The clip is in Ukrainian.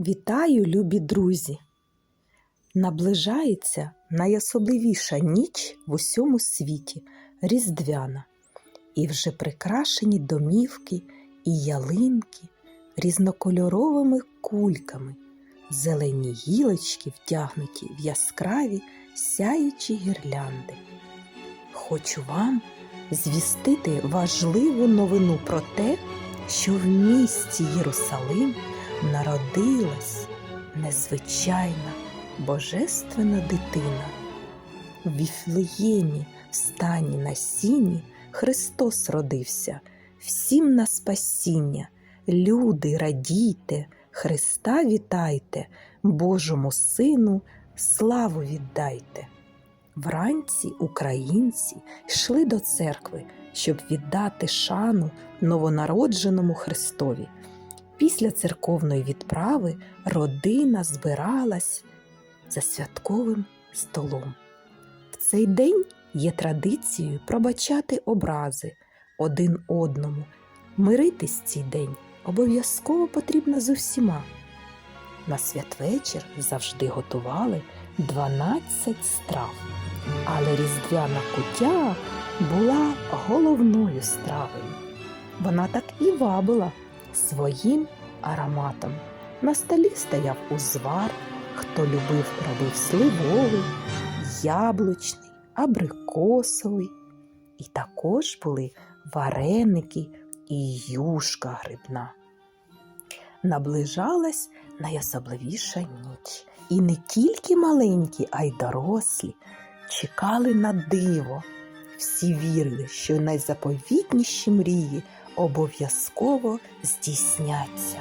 Вітаю, любі друзі! Наближається найособливіша ніч в усьому світі Різдвяна, і вже прикрашені домівки і ялинки різнокольоровими кульками, зелені гілочки вдягнуті в яскраві сяючі гірлянди. Хочу вам звістити важливу новину про те, що в місті Єрусалим народилась незвичайна божественна дитина. В Віфлеємі, в стані на сіні, Христос родився, всім на спасіння. Люди, радійте, Христа вітайте, Божому Сину славу віддайте. Вранці українці йшли до церкви, щоб віддати шану новонародженому Христові. Після церковної відправи родина збиралась за святковим столом. В цей день є традицією пробачати образи один одному. Миритись цей день обов'язково потрібно з усіма. На святвечір завжди готували 12 страв, але різдвяна кутя була головною стравою. Вона так і вабила своїм ароматом. На столі стояв узвар, хто любив, робив сливовий, яблучний, абрикосовий. І також були вареники і юшка грибна. Наближалась найособливіша ніч, і не тільки маленькі, а й дорослі чекали на диво. Всі вірили, що найзаповітніші мрії обов'язково здійсняться.